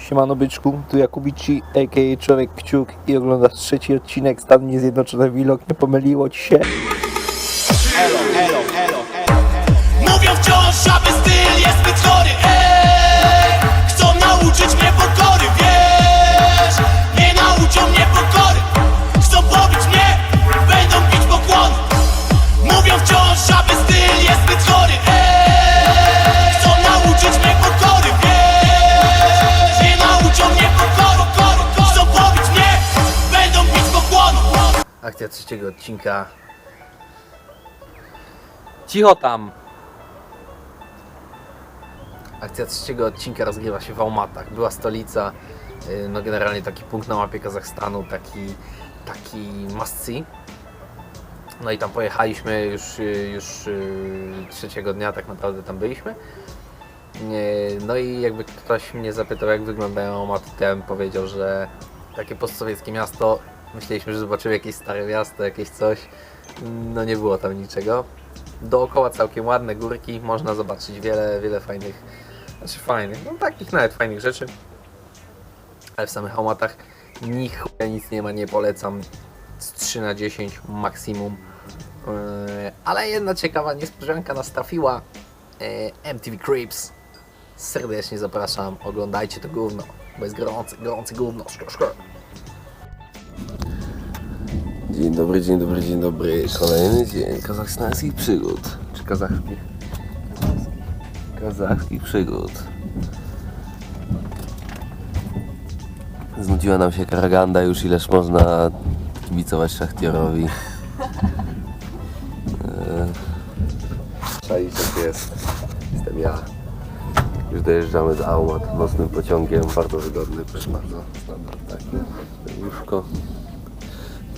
Siemano byczku, tu Jakubici, a.k.a. Człowiek Kciuk i oglądasz trzeci odcinek Stany Zjednoczone Vlog, nie pomyliło ci się? Odcinka. Cicho tam! Akcja trzeciego odcinka rozgrywa się w Almatach. Była stolica, y, no generalnie taki punkt na mapie Kazachstanu, taki, taki must see. No i tam pojechaliśmy już, y, już y, trzeciego dnia tak naprawdę tam byliśmy. No i jakby ktoś mnie zapytał jak wyglądają Almaty, to ja bym powiedział, że takie postsowieckie miasto, myśleliśmy, że zobaczymy jakieś stare miasto, jakieś coś. No nie było tam niczego. Dookoła całkiem ładne górki, można zobaczyć wiele, wiele fajnych, znaczy fajnych, no takich nawet fajnych rzeczy. Ale w samych Almatach ni chuja nic nie ma, nie polecam. Z 3 na 10 maksimum. Yy, ale jedna ciekawa niespodzianka nas trafiła. Yy, MTV Creeps. Serdecznie zapraszam, oglądajcie to gówno, bo jest gorący, gorący gówno. Szko, szko. Dzień dobry, dzień dobry, dzień dobry. Kolejny dzień kazachstańskich przygód. Czy kazachskich? Kazachskich przygód. Znudziła nam się karaganda już ileż można kibicować Szachtiorowi. Czaić jak jest. Jestem ja. Już dojeżdżamy do Aumat nocnym pociągiem, bardzo wygodny, proszę bardzo. Standard, tak. Łóżko.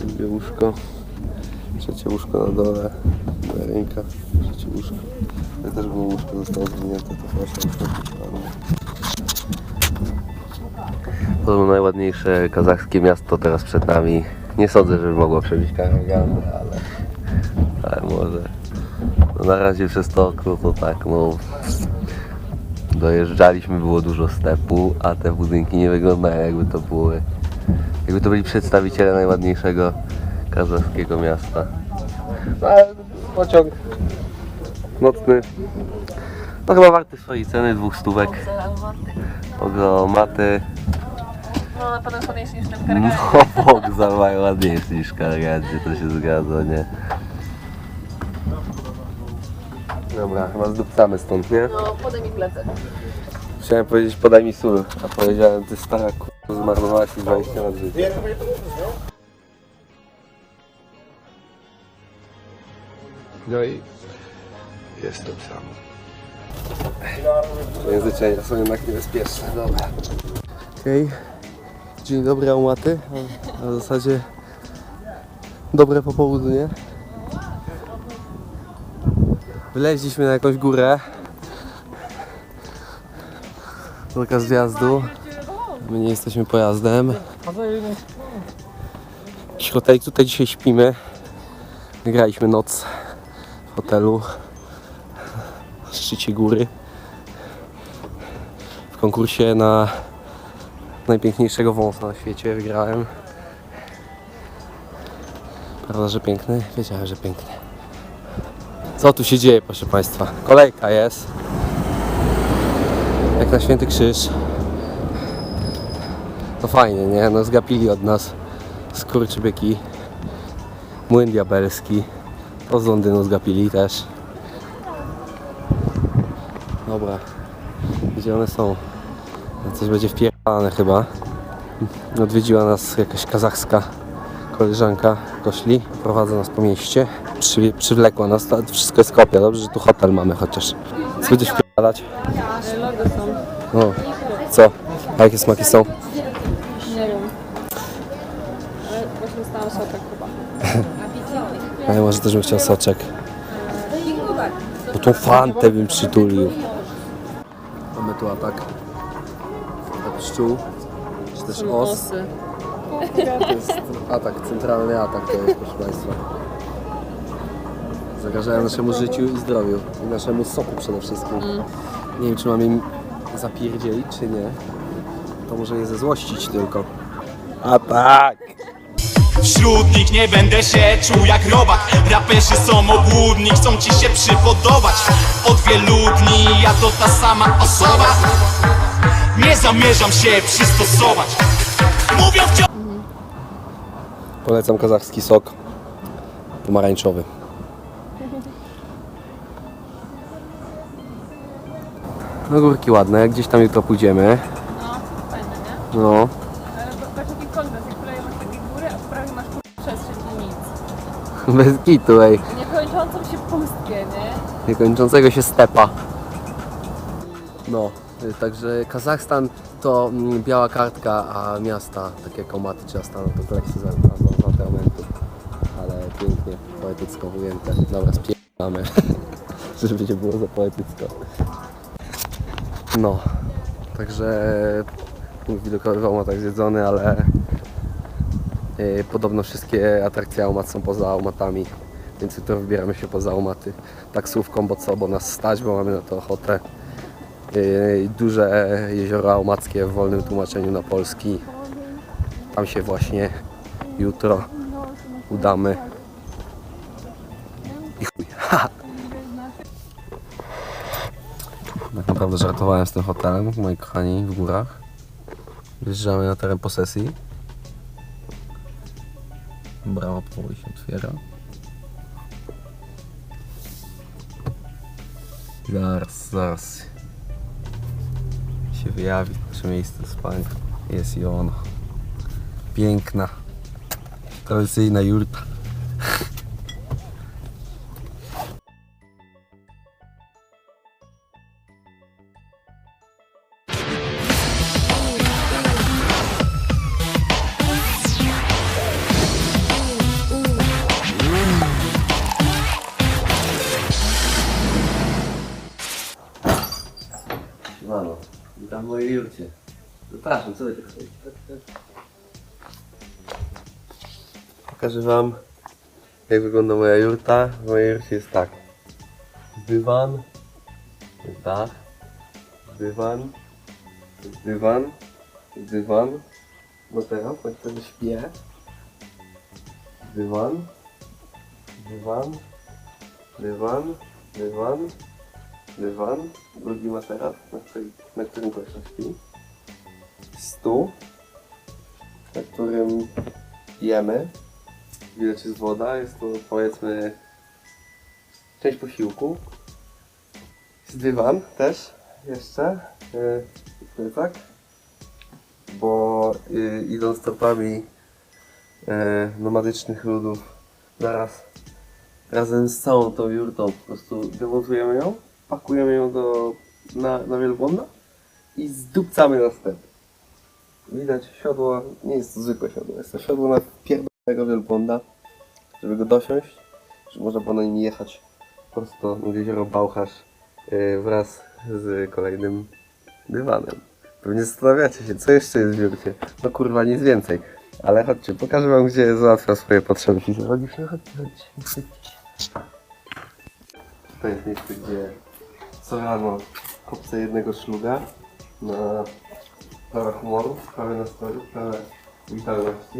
Drugie łóżko. Trzecie łóżko na dole. Moja ręka. Trzecie łóżko. To też było łóżko, zostało zwinięte, to proszę było najładniejsze kazachskie miasto teraz przed nami. Nie sądzę, żeby mogło przebić Karagandę, ale, ale może. No na razie przez to, to tak, no dojeżdżaliśmy, było dużo stepu, a te budynki nie wyglądają jakby to były jakby to byli przedstawiciele najładniejszego kazachskiego miasta. No, ale pociąg nocny, no chyba warty swojej ceny, dwóch stówek. Ogromaty, No na pewno jest ładniejszy niż ten no kargan. Vauxhall mają ładniejszy niż Karagandzie, to się zgadza, nie? Dobra, chyba zdupcamy stąd, nie? No podaj mi plecak. Chciałem powiedzieć podaj mi sól, a powiedziałem ty stara zmarnowałaś mi 20 lat życia. No i jestem sam. Języczenia są jednak niebezpieczne, dobra. Okej, dzień dobry Aumaty, a w zasadzie dobre popołudnie. Wyleźliśmy na jakąś górę. Zakaz zjazdu. My nie jesteśmy pojazdem. Jakiś hotelik, tutaj dzisiaj śpimy. Graliśmy noc w hotelu na szczycie góry w konkursie na najpiękniejszego wąsa na świecie wygrałem. Prawda, że piękny? Wiedziałem, że piękny. Co tu się dzieje, proszę Państwa? Kolejka jest. Jak na Święty Krzyż. To fajnie, nie? No zgapili od nas skurczybyki. Młyn diabelski. To z Londynu zgapili też. Dobra. Gdzie one są? Coś będzie wpierdane chyba. Odwiedziła nas jakaś kazachska koleżanka Kośli. Prowadza nas po mieście. Przy, przywlekła nas. To wszystko jest kopia. Dobrze, że tu hotel mamy chociaż. Co będziesz wpierdalać? Lody są. No. Co? A jakie smaki są? Nie wiem. Ale właśnie stałam soczek chyba. A ja może też bym chciał soczek. Bo tą fantę bym przytulił. Mamy tu atak. Atak pszczół. Czy też os. Osy. To jest atak, centralny atak to jest, proszę Państwa. Zagrażają naszemu życiu i zdrowiu. I naszemu soku przede wszystkim. Nie wiem, czy mam im zapierdzielić, czy nie. to może je zezłościć tylko. A tak! Wśród nich nie będę się czuł jak robak Raperzy są obłudni, chcą ci się przypodobać Od wielu dni ja to ta sama osoba Nie zamierzam się przystosować Mówią wciąż Polecam kazachski sok pomarańczowy. No górki ładne, jak gdzieś tam jutro pójdziemy. No, fajne, nie? No, bez kitu, ej. Niekończącą się pustkę, nie? Niekończącego się stepa. No, y, także Kazachstan to mm, biała kartka, a miasta, tak jak Omaty czy Astana, to za, za elementów. Ale pięknie, poetycko ujęte. Dobra, spierdamy, żeby nie było za poetycko. No, także punkt widokowy w Aumatach zjedzony, ale podobno wszystkie atrakcje Aumat są poza Aumatami, więc jutro wybieramy się poza Aumaty taksówką, bo co, bo nas stać, bo mamy na to ochotę. Yy, Duże jezioro Aumackie w wolnym tłumaczeniu na polski. Tam się właśnie jutro udamy. I chuj. Tak naprawdę żartowałem z tym hotelem, moi kochani, w górach. Wjeżdżamy na teren posesji. Brama powoli się otwiera. Zaraz, zaraz się wyjawi nasze miejsce spania. Jest i ono. Piękna, tradycyjna jurta. Siemano, witam w mojej jurcie. Zapraszam, co wy tak stoicie? Pokażę wam, jak wygląda moja jurta. W mojej jurcie jest tak. Dywan, dach, dywan, dywan, dywan. No teraz, choć wtedy śpię. Dywan, dywan, dywan, dywan, dywan, drugi materac, na, której, na którym koleżka śpi, stół, na którym jemy, widać jest woda, jest to powiedzmy część posiłku, jest dywan też jeszcze, yy, plecak, bo yy, idąc tropami yy, nomadycznych ludów, zaraz razem z całą tą jurtą po prostu demontujemy ją, pakujemy ją do, na, na wielbłąda i zdupcamy następnie. Widać siodło, nie jest to zwykłe siodło, jest to siodło na pierdolnego wielbłąda, żeby go dosiąść, żeby można było na nim jechać prosto nad jezioro Bałchasz yy, wraz z kolejnym dywanem. Pewnie zastanawiacie się, co jeszcze jest w jurcie. No kurwa, nic więcej. Ale chodźcie, pokażę wam, gdzie załatwiam swoje potrzeby fizjologiczne. Chodźcie, chodźcie. To jest miejsce, gdzie co rano kopcę jednego szluga na sprawę humoru, sprawę nastroju, sprawę witalności.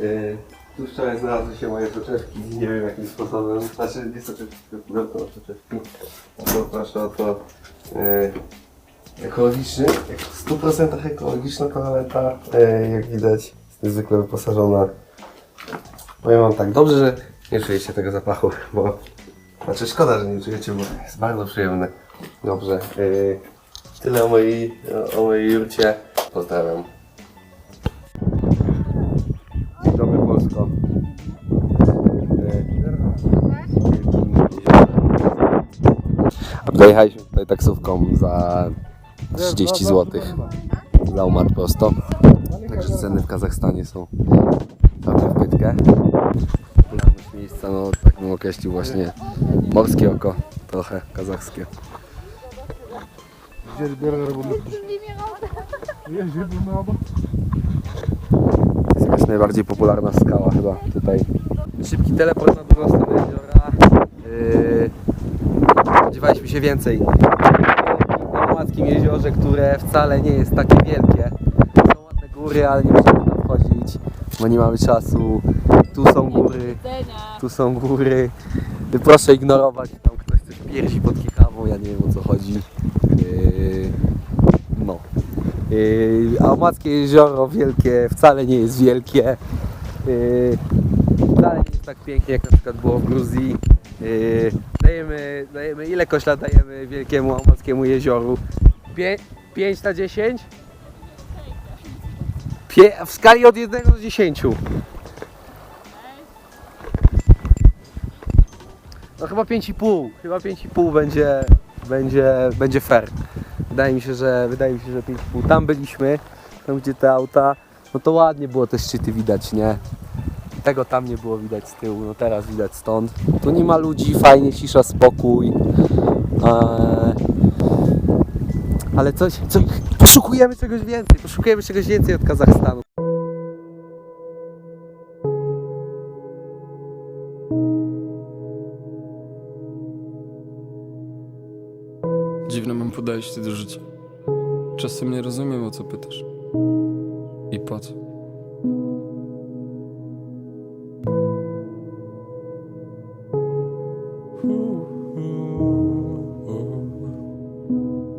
Yy, tu wczoraj znalazły się moje soczewki, nie wiem jakim sposobem, znaczy nie soczewki, tylko no, soczewki. A to proszę o to yy, ekologiczny, w 100% ekologiczna toaleta, yy, jak widać jest niezwykle wyposażona. Powiem wam tak, dobrze, że nie czujecie tego zapachu, bo znaczy szkoda, że nie czujecie, bo jest bardzo przyjemne. Dobrze. Yy, tyle o mojej, o mojej jurcie. Pozdrawiam. Dzień dobry Polsko. A dojechaliśmy tutaj taksówką za 30 zł. Za umat prosto. Także ceny w Kazachstanie są całkiem w pytkę. Miejsca, no tak bym określił właśnie morskie oko, trochę kazachskie. To jest jakaś najbardziej popularna skała chyba tutaj. Szybki teleport na drugą stronę jeziora. Yy, spodziewaliśmy się więcej. Na Małackim jeziorze, które wcale nie jest takie wielkie. góry, ale nie tam wchodzić, bo nie mamy czasu. Tu są góry, tu są góry. Proszę ignorować, tam ktoś coś pierdzi pod kikawą, ja nie wiem o co chodzi. Yy, no. Yy, a Omackie jezioro wielkie wcale nie jest wielkie. Yy, wcale nie jest tak pięknie jak na przykład było w Gruzji. Yy, dajemy, dajemy, ile kośla dajemy wielkiemu Omackiemu jezioru? Pię, 5 na 10? Pie, w skali od 1 do 10. No chyba 5,5. Chyba 5,5 będzie, będzie, będzie fair. Wydaje mi się, że wydaje mi się, że 5,5. Tam byliśmy, tam gdzie te auta, no to ładnie było te szczyty widać, nie? Tego tam nie było widać z tyłu, no teraz widać stąd. Tu nie ma ludzi, fajnie, cisza, spokój. Eee, ale coś, coś, poszukujemy czegoś więcej, poszukujemy czegoś więcej od Kazachstanu. Dziwne mam podejście do życia. Czasem nie rozumiem, o co pytasz. I po co.